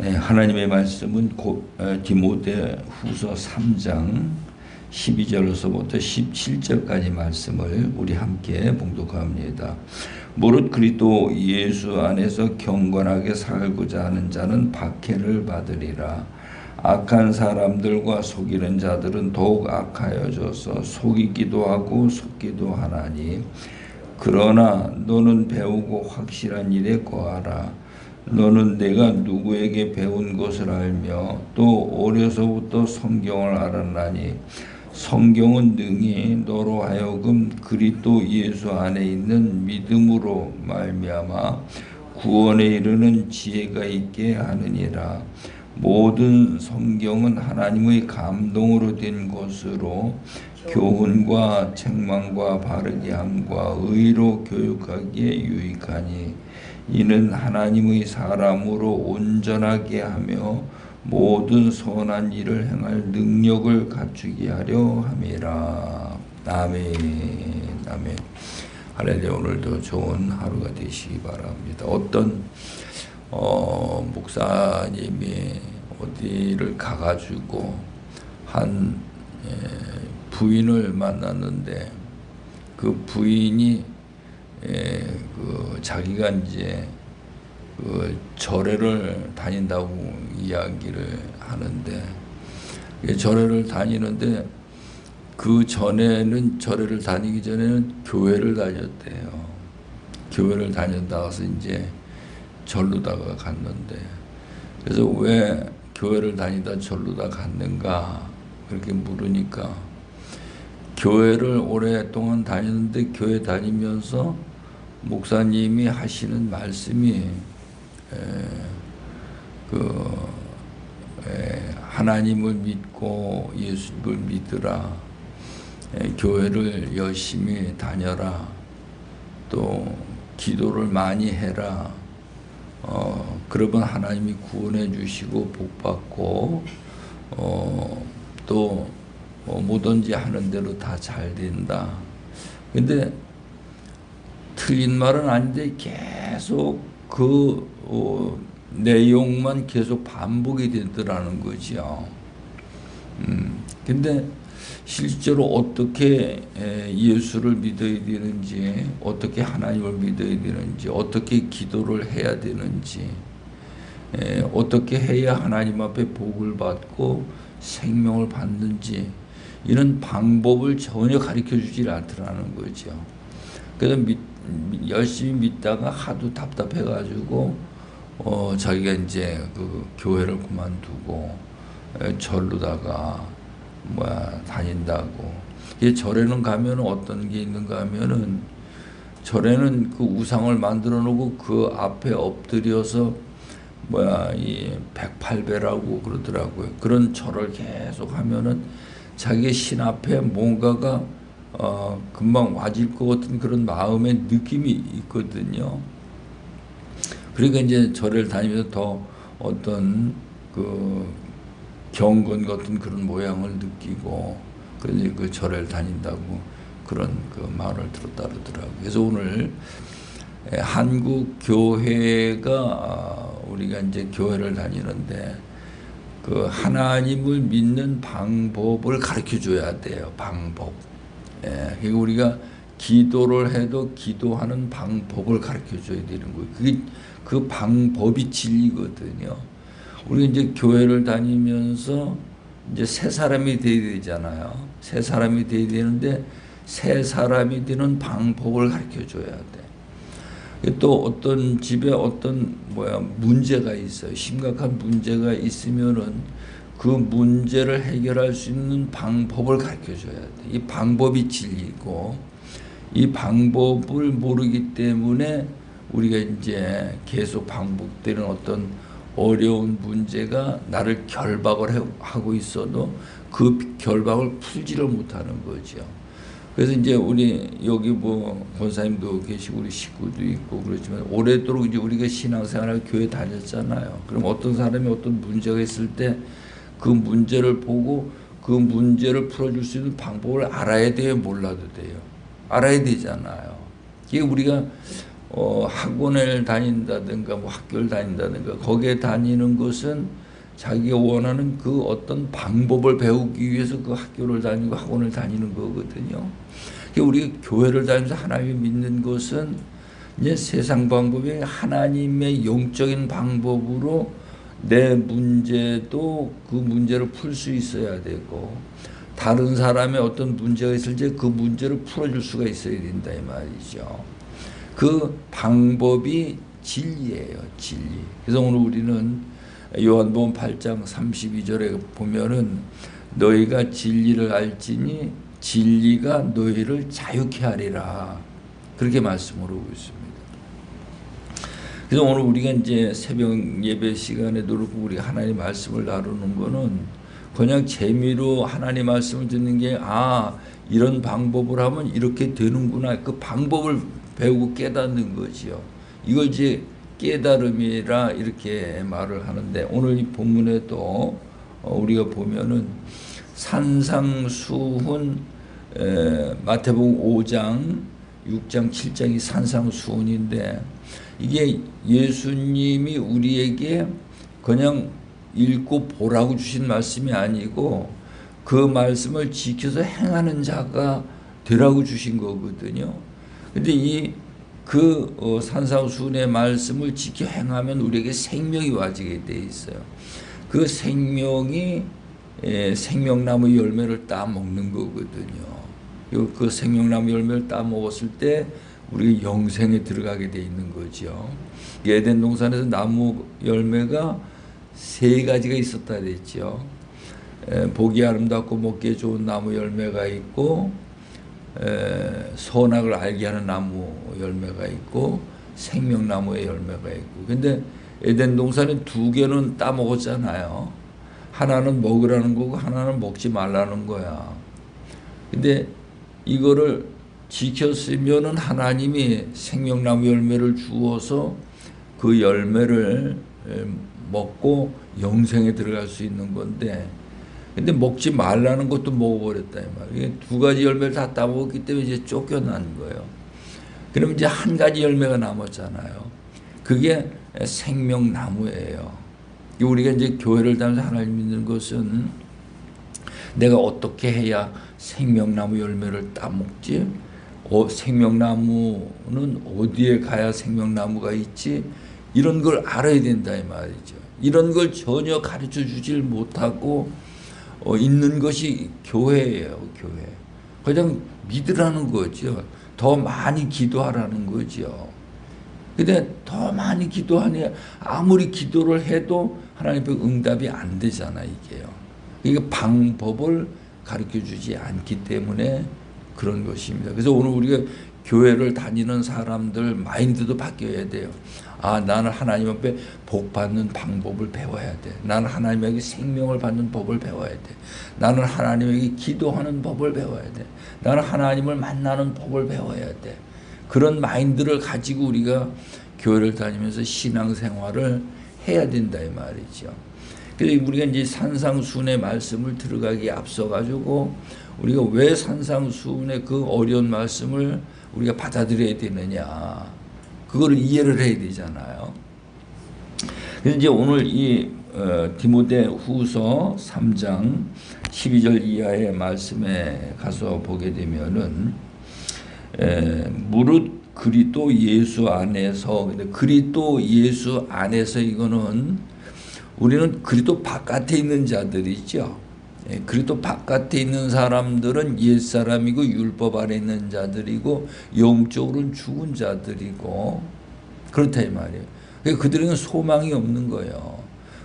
네, 하나님의 말씀은 고, 어, 디모데 후서 3장 12절로서부터 17절까지 말씀을 우리 함께 봉독합니다. 무릇 그리스도 예수 안에서 경건하게 살고자 하는 자는 박해를 받으리라. 악한 사람들과 속이는 자들은 더욱 악하여져서 속이기도 하고 속기도 하나니 그러나 너는 배우고 확실한 일에 거하라. 너는 내가 누구에게 배운 것을 알며 또 어려서부터 성경을 알았나니 성경은 능히 너로 하여금 그리스도 예수 안에 있는 믿음으로 말미암아 구원에 이르는 지혜가 있게 하느니라. 모든 성경은 하나님의 감동으로 된 것으로 교훈과 책망과 바르게 함과 의로 교육하기에 유익하니 이는 하나님의 사람으로 온전하게 하며 모든 선한 일을 행할 능력을 갖추게 하려 함이라. 아멘. 아멘. 할렐루야. 오늘도 좋은 하루가 되시기 바랍니다. 어떤 어, 목사님이 어디를 가가지고 한 에, 부인을 만났는데 그 부인이 에, 그 자기가 이제 그 절에를 다닌다고 이야기를 하는데 그 절에를 다니는데 그 전에는 절에를 다니기 전에는 교회를 다녔대요. 교회를 다녔다가서 이제 절로다가 갔는데 그래서 왜 교회를 다니다 절로다 갔는가 그렇게 물으니까 교회를 오랫동안 다녔는데 교회 다니면서 목사님이 하시는 말씀이 에, 그 에, 하나님을 믿고 예수를 믿으라 에, 교회를 열심히 다녀라 또 기도를 많이 해라 어, 그러면 하나님이 구원해 주시고 복 받고 어, 또 어, 뭐든지 하는 대로 다 잘 된다. 근데 틀린 말은 아닌데 계속 그 어, 내용만 계속 반복이 되더라는 거죠. 음, 근데 실제로 어떻게 예수를 믿어야 되는지, 어떻게 하나님을 믿어야 되는지, 어떻게 기도를 해야 되는지, 어떻게 해야 하나님 앞에 복을 받고 생명을 받는지, 이런 방법을 전혀 가르쳐 주질 않더라는 거죠. 그래서 믿, 열심히 믿다가 하도 답답해가지고, 어, 자기가 이제 그 교회를 그만두고, 절로다가 뭐야 다닌다고. 이 절에는 가면 어떤 게 있는가 하면은 절에는 그 우상을 만들어 놓고 그 앞에 엎드려서 뭐야 이 108배라고 그러더라고요. 그런 절을 계속 하면은 자기 신 앞에 뭔가가 어 금방 와질 것 같은 그런 마음의 느낌이 있거든요. 그러니까 이제 절을 다니면서 더 어떤 그 경건 같은 그런 모양을 느끼고 그래서 그 절을 다닌다고 그런 그 말을 들었다 그러더라고요. 그래서 오늘 한국 교회가 우리가 이제 교회를 다니는데 그 하나님을 믿는 방법을 가르쳐 줘야 돼요. 방법. 예, 그러니까 우리가 기도를 해도 기도하는 방법을 가르쳐 줘야 되는 거예요. 그게 그 방법이 진리거든요. 우리 이제 교회를 다니면서 이제 새 사람이 돼야 되잖아요. 새 사람이 돼야 되는데 새 사람이 되는 방법을 가르쳐 줘야 돼. 또 어떤 집에 어떤 뭐야 문제가 있어요. 심각한 문제가 있으면은 그 문제를 해결할 수 있는 방법을 가르쳐 줘야 돼. 이 방법이 진리고 이 방법을 모르기 때문에 우리가 이제 계속 반복되는 어떤 어려운 문제가 나를 결박을 하고 있어도 그 결박을 풀지를 못하는 거죠. 그래서 이제 우리 여기 뭐 권사님도 계시고 우리 식구도 있고 그렇지만 오래도록 이제 우리가 신앙생활을 교회 다녔잖아요. 그럼 어떤 사람이 어떤 문제가 있을 때 그 문제를 보고 그 문제를 풀어줄 수 있는 방법을 알아야 돼요, 몰라도 돼요. 알아야 되잖아요. 이게 우리가 어, 학원을 다닌다든가 뭐 학교를 다닌다든가 거기에 다니는 것은 자기가 원하는 그 어떤 방법을 배우기 위해서 그 학교를 다니고 학원을 다니는 거거든요. 그러니까 우리 교회를 다니면서 하나님을 믿는 것은 이제 세상 방법이 하나님의 영적인 방법으로 내 문제도 그 문제를 풀 수 있어야 되고 다른 사람의 어떤 문제가 있을 때 그 문제를 풀어줄 수가 있어야 된다 이 말이죠. 그 방법이 진리예요, 진리. 그래서 오늘 우리는 요한복음 8장 32절에 보면은 너희가 진리를 알지니 진리가 너희를 자유케 하리라. 그렇게 말씀을 하고 있습니다. 그래서 오늘 우리가 이제 새벽 예배 시간에도 그렇고 우리 하나님 말씀을 나누는 거는 그냥 재미로 하나님 말씀을 듣는 게 아, 이런 방법을 하면 이렇게 되는구나. 그 방법을 배우고 깨닫는 거지요. 이걸 이제 깨달음이라 이렇게 말을 하는데 오늘 이 본문에도 어, 우리가 보면은 산상수훈 에, 마태복음 5장 6장 7장이 산상수훈인데 이게 예수님이 우리에게 그냥 읽고 보라고 주신 말씀이 아니고 그 말씀을 지켜서 행하는 자가 되라고 주신 거거든요. 근데 이그 어, 산상수훈의 말씀을 지켜 행하면 우리에게 생명이 와지게 돼 있어요. 그 생명이 에, 생명나무 열매를 따 먹는 거거든요. 요- 그 생명나무 열매를 따 먹었을 때 우리 영생에 들어가게 돼 있는 거죠. 에덴 동산에서 나무 열매가 세 가지가 있었다 그랬죠. 에, 보기 아름답고 먹기에 좋은 나무 열매가 있고 에, 선악을 알게 하는 나무 열매가 있고 생명나무의 열매가 있고 근데 에덴 동산에 두 개는 따 먹었잖아요. 하나는 먹으라는 거고 하나는 먹지 말라는 거야. 근데 이거를 지켰으면은 하나님이 생명나무 열매를 주어서 그 열매를 에, 먹고 영생에 들어갈 수 있는 건데 근데 먹지 말라는 것도 먹어버렸다 이 말이에요. 두 가지 열매를 다 따먹었기 때문에 이제 쫓겨난 거예요. 그럼 이제 한 가지 열매가 남았잖아요. 그게 생명나무예요. 우리가 이제 교회를 다니면서 하나님 믿는 것은 내가 어떻게 해야 생명나무 열매를 따먹지? 어, 생명나무는 어디에 가야 생명나무가 있지? 이런 걸 알아야 된다 이 말이죠. 이런 걸 전혀 가르쳐 주질 못하고 어, 있는 것이 교회예요, 교회. 그냥 믿으라는 거죠. 더 많이 기도하라는 거죠. 근데 더 많이 기도하니 아무리 기도를 해도 하나님의 응답이 안 되잖아, 이게요. 이게 방법을 가르쳐 주지 않기 때문에 그런 것입니다. 그래서 오늘 우리가 교회를 다니는 사람들 마인드도 바뀌어야 돼요. 아, 나는 하나님 앞에 복 받는 방법을 배워야 돼. 나는 하나님에게 생명을 받는 법을 배워야 돼. 나는 하나님에게 기도하는 법을 배워야 돼. 나는 하나님을 만나는 법을 배워야 돼. 그런 마인드를 가지고 우리가 교회를 다니면서 신앙생활을 해야 된다 이 말이죠. 그래서 우리가 이제 산상순의 말씀을 들어가기에 앞서 가지고 우리가 왜 산상순의 그 어려운 말씀을 우리가 받아들여야 되느냐 그거를 이해를 해야 되잖아요. 그래서 이제 오늘 이 어, 디모데 후서 3장 12절 이하의 말씀에 가서 보게 되면은 에, 무릇 그리스도 예수 안에서 근데 그리스도 예수 안에서 이거는 우리는 그리스도 바깥에 있는 자들이죠. 예, 그리스도 바깥에 있는 사람들은 옛 사람이고 율법 아래 있는 자들이고 영적으로는 죽은 자들이고 그렇다 이 말이에요. 그러니까 그들은 소망이 없는 거예요.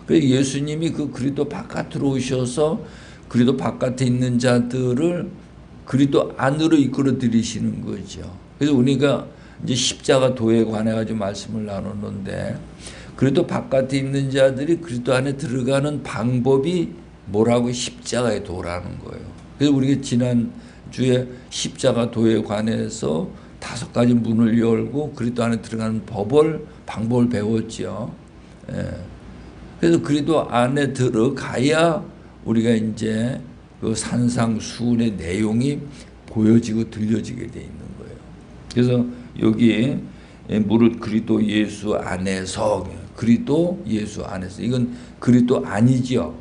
그래서 예수님이 그 그리스도 바깥으로 오셔서 그리스도 바깥에 있는 자들을 그리스도 안으로 이끌어 들이시는 거죠. 그래서 우리가 이제 십자가 도에 관해 가지고 말씀을 나눴는데 그래도 바깥에 있는 자들이 그리스도 안에 들어가는 방법이 뭐라고 십자가의 도라는 거예요. 그래서 우리가 지난 주에 십자가 도에 관해서 다섯 가지 문을 열고 그리스도 안에 들어가는 법을 방법을 배웠죠. 예. 그래서 그리스도 안에 들어가야 우리가 이제 그 산상수훈의 내용이 보여지고 들려지게 돼 있는 거예요. 그래서 여기 예, 무릇 그리스도 예수 안에서 그리스도 예수 안에서 이건 그리스도 아니지요.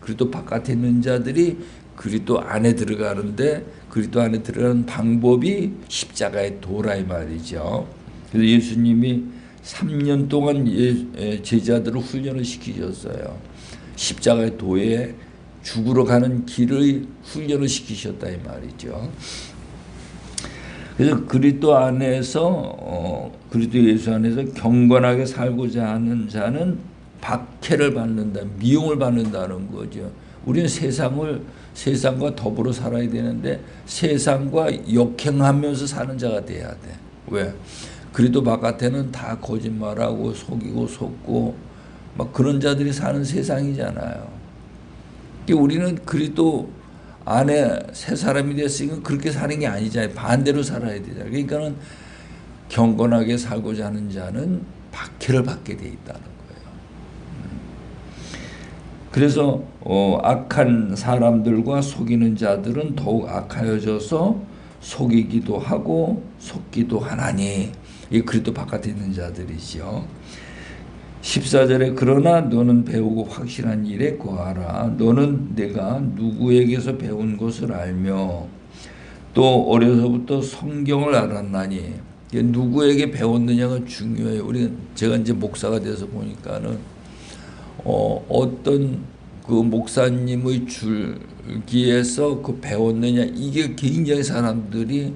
그리스도 바깥에 있는 자들이 그리스도 안에 들어가는데 그리스도 안에 들어가는 방법이 십자가의 도라 이 말이죠. 그래서 예수님이 3년 동안 예, 예, 제자들을 훈련을 시키셨어요. 십자가의 도에 죽으러 가는 길을 훈련을 시키셨다 이 말이죠. 그래서 그리스도 안에서 어, 그리스도 예수 안에서 경건하게 살고자 하는 자는 박해를 받는다, 미움을 받는다는 거죠. 우리는 세상을 세상과 더불어 살아야 되는데 세상과 역행하면서 사는 자가 돼야 돼. 왜? 그리도 바깥에는 다 거짓말하고 속이고 속고 막 그런 자들이 사는 세상이잖아요. 우리는 그리도 안에 새 사람이 됐으니까 그렇게 사는 게 아니잖아요. 반대로 살아야 되잖아요. 그러니까는 경건하게 살고자 하는 자는 박해를 받게 돼 있다는 거예요. 음. 그래서 어, 악한 사람들과 속이는 자들은 더욱 악하여져서 속이기도 하고 속기도 하나니 이 그리스도 바깥에 있는 자들이죠. 14절에 그러나 너는 배우고 확실한 일에 거하라. 너는 내가 누구에게서 배운 것을 알며 또 어려서부터 성경을 알았나니 누구에게 배웠느냐가 중요해요. 우리 제가 이제 목사가 돼서 보니까는 어, 어떤 그 목사님의 줄기에서 그 배웠느냐 이게 굉장히 사람들이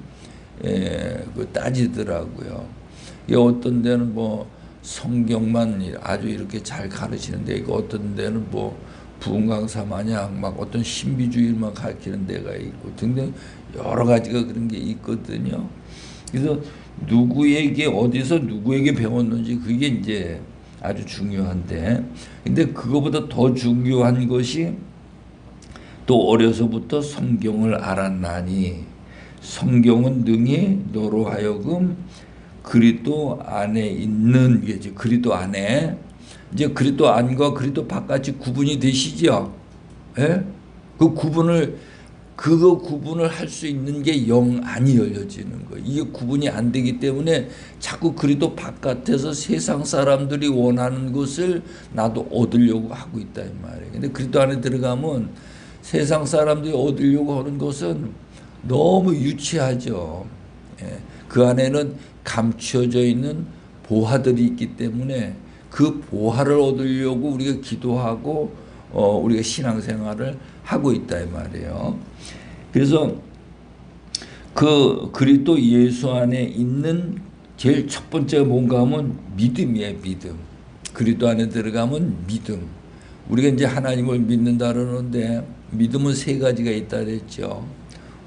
에, 그 따지더라고요. 이 어떤 데는 뭐 성경만 아주 이렇게 잘 가르치는데 이거 어떤 데는 뭐 부흥강사 마냥 막 어떤 신비주의만 가르치는 데가 있고 등등 여러 가지가 그런 게 있거든요. 그래서 누구에게 어디서 누구에게 배웠는지 그게 이제 아주 중요한데 근데 그거보다 더 중요한 것이 또 어려서부터 성경을 알았나니 성경은 능히 너로 하여금 그리스도 안에 있는 이제 그리스도 안에 이제 그리스도 안과 그리스도 바깥이 구분이 되시죠. 예? 그 구분을 그거 구분을 할 수 있는 게 영 안이 열려지는 거예요. 이게 구분이 안 되기 때문에 자꾸 그리도 바깥에서 세상 사람들이 원하는 것을 나도 얻으려고 하고 있다 이 말이에요. 근데 그리도 안에 들어가면 세상 사람들이 얻으려고 하는 것은 너무 유치하죠. 예. 그 안에는 감추어져 있는 보화들이 있기 때문에 그 보화를 얻으려고 우리가 기도하고 어, 우리가 신앙생활을 하고 있다 이 말이에요. 그래서 그 그리스도 예수 안에 있는 제일 첫 번째가 뭔가 하면 믿음이에요, 믿음. 그리스도 안에 들어가면 믿음. 우리가 이제 하나님을 믿는다 그러는데 믿음은 세 가지가 있다 그랬죠.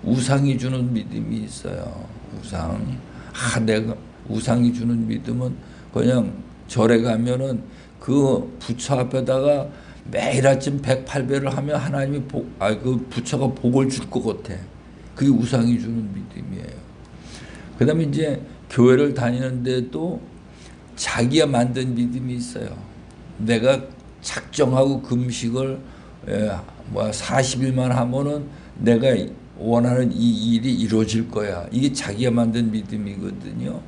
우상이 주는 믿음이 있어요. 우상. 아, 내가 우상이 주는 믿음은 그냥 절에 가면은 그 부처 앞에다가 매일 아침 108배를 하면 하나님이 복, 아, 그 부처가 복을 줄 것 같아. 그게 우상이 주는 믿음이에요. 그 다음에 이제 교회를 다니는데도 자기가 만든 믿음이 있어요. 내가 작정하고 금식을 예, 뭐 40일만 하면은 내가 원하는 이 일이 이루어질 거야. 이게 자기가 만든 믿음이거든요.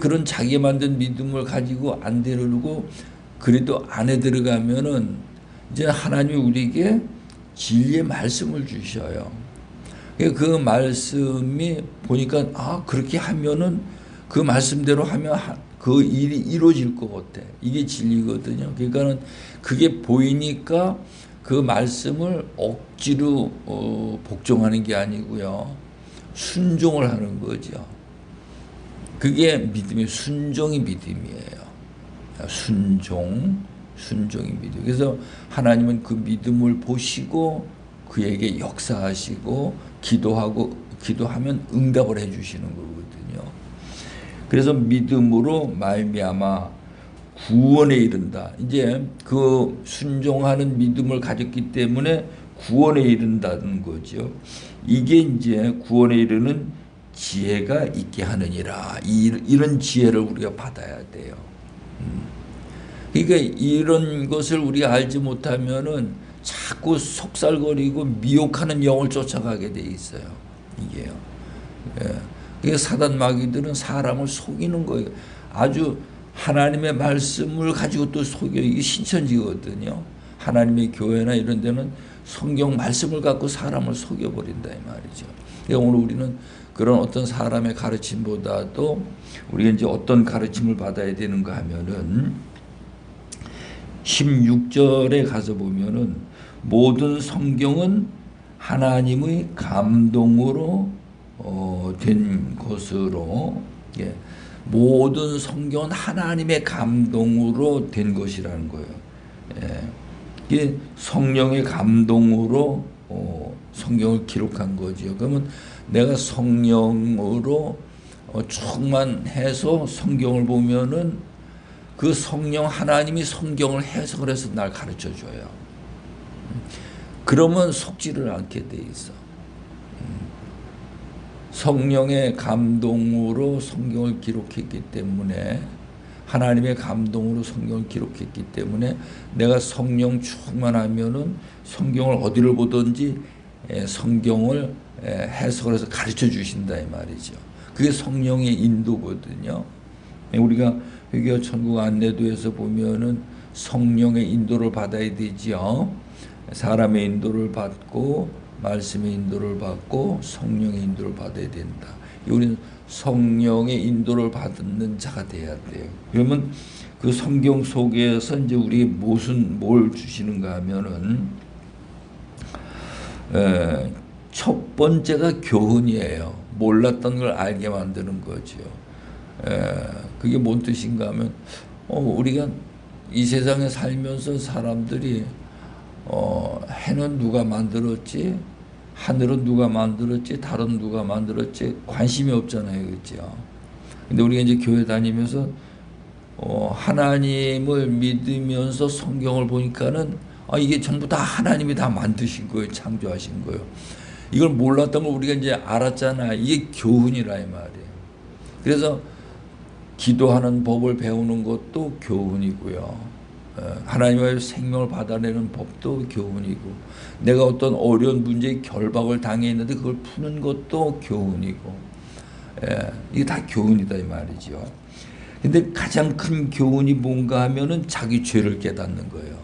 그런 자기가 만든 믿음을 가지고 안 되려고 그래도 안에 들어가면은 이제 하나님이 우리에게 진리의 말씀을 주셔요. 그 말씀이 보니까 아 그렇게 하면은 그 말씀대로 하면 그 일이 이루어질 것 같아. 이게 진리거든요. 그러니까는 그게 보이니까 그 말씀을 억지로 어, 복종하는 게 아니고요. 순종을 하는 거죠. 그게 믿음이 순종이 믿음이에요. 순종, 순종이 믿음. 그래서 하나님은 그 믿음을 보시고 그에게 역사하시고 기도하고 기도하면 응답을 해 주시는 거거든요. 그래서 믿음으로 말미암아 구원에 이른다. 이제 그 순종하는 믿음을 가졌기 때문에 구원에 이른다는 거죠. 이게 이제 구원에 이르는 지혜가 있게 하느니라. 이런 지혜를 우리가 받아야 돼요. 그러니까 이런 것을 우리가 알지 못하면은 자꾸 속살거리고 미혹하는 영을 쫓아가게 돼 있어요. 이게요. 예. 이게 사단 마귀들은 사람을 속이는 거예요. 아주 하나님의 말씀을 가지고 또 속여 이게 신천지거든요. 하나님의 교회나 이런 데는 성경 말씀을 갖고 사람을 속여 버린다 이 말이죠. 그러니까 오늘 우리는 그런 어떤 사람의 가르침보다도 우리가 이제 어떤 가르침을 받아야 되는가 하면은 16절에 가서 보면은 모든 성경은 하나님의 감동으로 어, 된 것으로 예, 모든 성경은 하나님의 감동으로 된 것이라는 거예요. 예, 이게 성령의 감동으로 어, 성경을 기록한 거지요. 그러면 내가 성령으로 어, 충만해서 성경을 보면은 그 성령 하나님이 성경을 해석을 해서 날 가르쳐 줘요. 그러면 속지를 않게 돼 있어. 성령의 감동으로 성경을 기록했기 때문에 하나님의 감동으로 성경을 기록했기 때문에 내가 성령 충만하면은 성경을 어디를 보든지 에, 성경을 에, 해석을 해서 가르쳐 주신다 이 말이죠. 그게 성령의 인도거든요. 우리가 회개와 천국 안내도에서 보면은 성령의 인도를 받아야 되지요. 사람의 인도를 받고 말씀의 인도를 받고 성령의 인도를 받아야 된다. 우리는 성령의 인도를 받는 자가 돼야 돼요. 그러면 그 성경 속에서 이제 우리 무슨 뭘 주시는가 하면은 에, 첫 번째가 교훈이에요. 몰랐던 걸 알게 만드는 거죠. 에, 그게 뭔 뜻인가 하면 어, 우리가 이 세상에 살면서 사람들이 어, 해는 누가 만들었지? 하늘은 누가 만들었지? 달은 누가 만들었지? 관심이 없잖아요. 그죠? 근데 우리가 이제 교회 다니면서 어, 하나님을 믿으면서 성경을 보니까는 아, 이게 전부 다 하나님이 다 만드신 거예요. 창조하신 거예요. 이걸 몰랐던 걸 우리가 이제 알았잖아. 이게 교훈이라 이 말이에요. 그래서 기도하는 법을 배우는 것도 교훈이고요. 어, 하나님의 생명을 받아내는 법도 교훈이고 내가 어떤 어려운 문제에 결박을 당해 있는데 그걸 푸는 것도 교훈이고 예, 이게 다 교훈이다 이 말이죠. 근데 가장 큰 교훈이 뭔가 하면은 자기 죄를 깨닫는 거예요.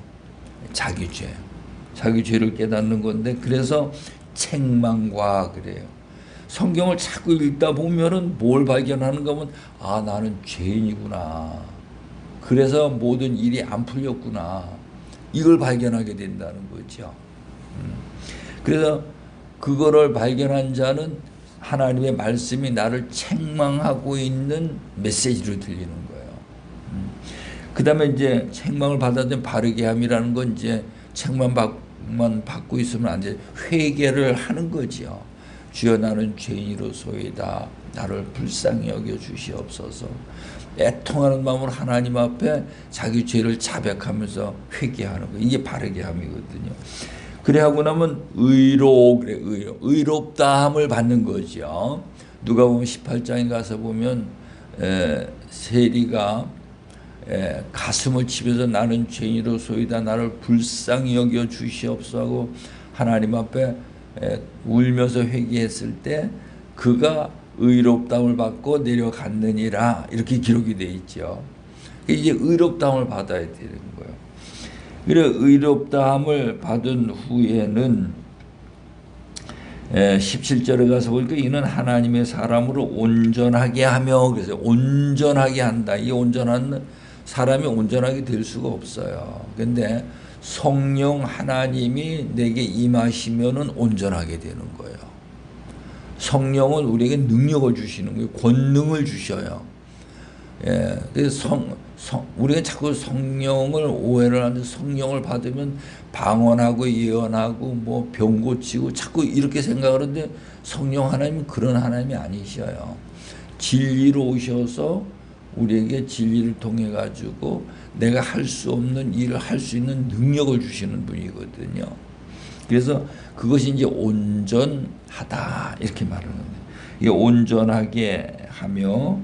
자기 죄. 자기 죄를 깨닫는 건데 그래서 책망과 그래요. 성경을 자꾸 읽다 보면은 뭘 발견하는가 하면 아 나는 죄인이구나. 그래서 모든 일이 안 풀렸구나. 이걸 발견하게 된다는 거죠. 음. 그래서 그거를 발견한 자는 하나님의 말씀이 나를 책망하고 있는 메시지로 들리는 거예요. 그 다음에 이제 책망을 받아든 바르게 함이라는 건 이제 책망만 받고 있으면 안 돼. 회개를 하는 거지요. 주여 나는 죄인으로소이다. 나를 불쌍히 여겨 주시옵소서. 애통하는 마음으로 하나님 앞에 자기 죄를 자백하면서 회개하는 거. 이게 바르게 함이거든요. 그래 하고 나면 의로 그래 의로 의롭다함을 받는 거죠. 누가 보면 18장에 가서 보면 에, 세리가 에, 가슴을 치면서 나는 죄인으로 소이다 나를 불쌍히 여겨 주시옵소서 하고 하나님 앞에 에, 울면서 회개했을 때 그가 의롭다움을 받고 내려갔느니라 이렇게 기록이 돼 있죠. 이제 의롭다움을 받아야 되는 거예요. 그래 의롭다함을 받은 후에는 17절에 가서 보니까 이는 하나님의 사람으로 온전하게 하며 그래서 온전하게 한다. 이 온전한 사람이 온전하게 될 수가 없어요. 근데 성령 하나님이 내게 임하시면은 온전하게 되는 거예요. 성령은 우리에게 능력을 주시는 거예요. 권능을 주셔요. 예. 그래서 성, 성, 우리가 자꾸 성령을 오해를 하는데 성령을 받으면 방언하고 예언하고 뭐 병 고치고 자꾸 이렇게 생각하는데 성령 하나님은 그런 하나님이 아니셔요. 진리로 오셔서 우리에게 진리를 통해 가지고 내가 할 수 없는 일을 할 수 있는 능력을 주시는 분이거든요. 그래서 그것이 이제 온전하다 이렇게 말하는 거예요. 이게 온전하게 하며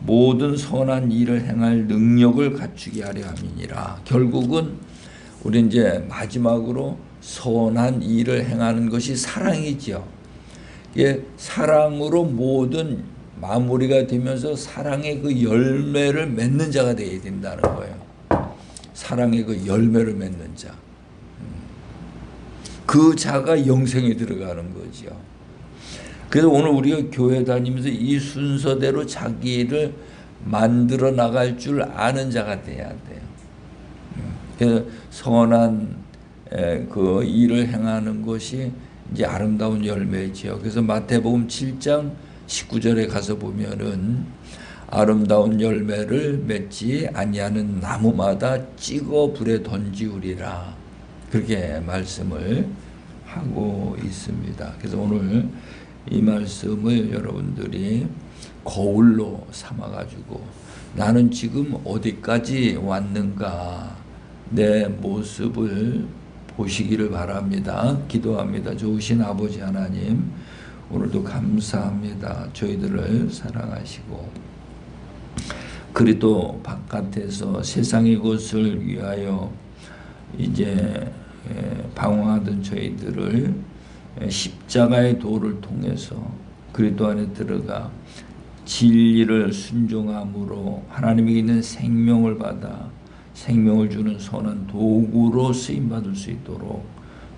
모든 선한 일을 행할 능력을 갖추게 하려 함이니라. 결국은 우리 이제 마지막으로 선한 일을 행하는 것이 사랑이지요. 이게 사랑으로 모든 마무리가 되면서 사랑의 그 열매를 맺는 자가 되어야 된다는 거예요. 사랑의 그 열매를 맺는 자. 그 자가 영생에 들어가는 거죠. 그래서 오늘 우리가 교회 다니면서 이 순서대로 자기를 만들어 나갈 줄 아는 자가 돼야 돼요. 그래서 선한 에, 그 일을 행하는 것이 이제 아름다운 열매지요. 그래서 마태복음 7장 19절에 가서 보면은 아름다운 열매를 맺지 아니하는 나무마다 찍어 불에 던지우리라. 그렇게 말씀을 하고 있습니다. 그래서 오늘 이 말씀을 여러분들이 거울로 삼아가지고 나는 지금 어디까지 왔는가 내 모습을 보시기를 바랍니다. 기도합니다. 좋으신 아버지 하나님, 오늘도 감사합니다. 저희들을 사랑하시고 그리도 바깥에서 세상의 것을 위하여 이제 에, 방황하던 저희들을 에, 십자가의 도를 통해서 그리도 안에 들어가 진리를 순종함으로 하나님에게 있는 생명을 받아 생명을 주는 선한 도구로 쓰임 받을 수 있도록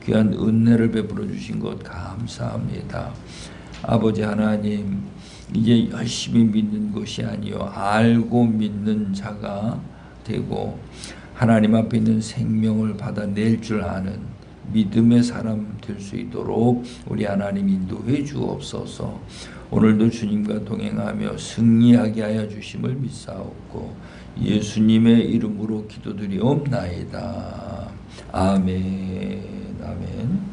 귀한 은혜를 베풀어 주신 것 감사합니다. 아버지 하나님 이제 열심히 믿는 것이 아니요 알고 믿는 자가 되고 하나님 앞에 있는 생명을 받아낼 줄 아는 믿음의 사람 될 수 있도록 우리 하나님 인도해 주옵소서. 오늘도 주님과 동행하며 승리하게 하여 주심을 믿사옵고 예수님의 이름으로 기도드리옵나이다. 아멘. 아멘.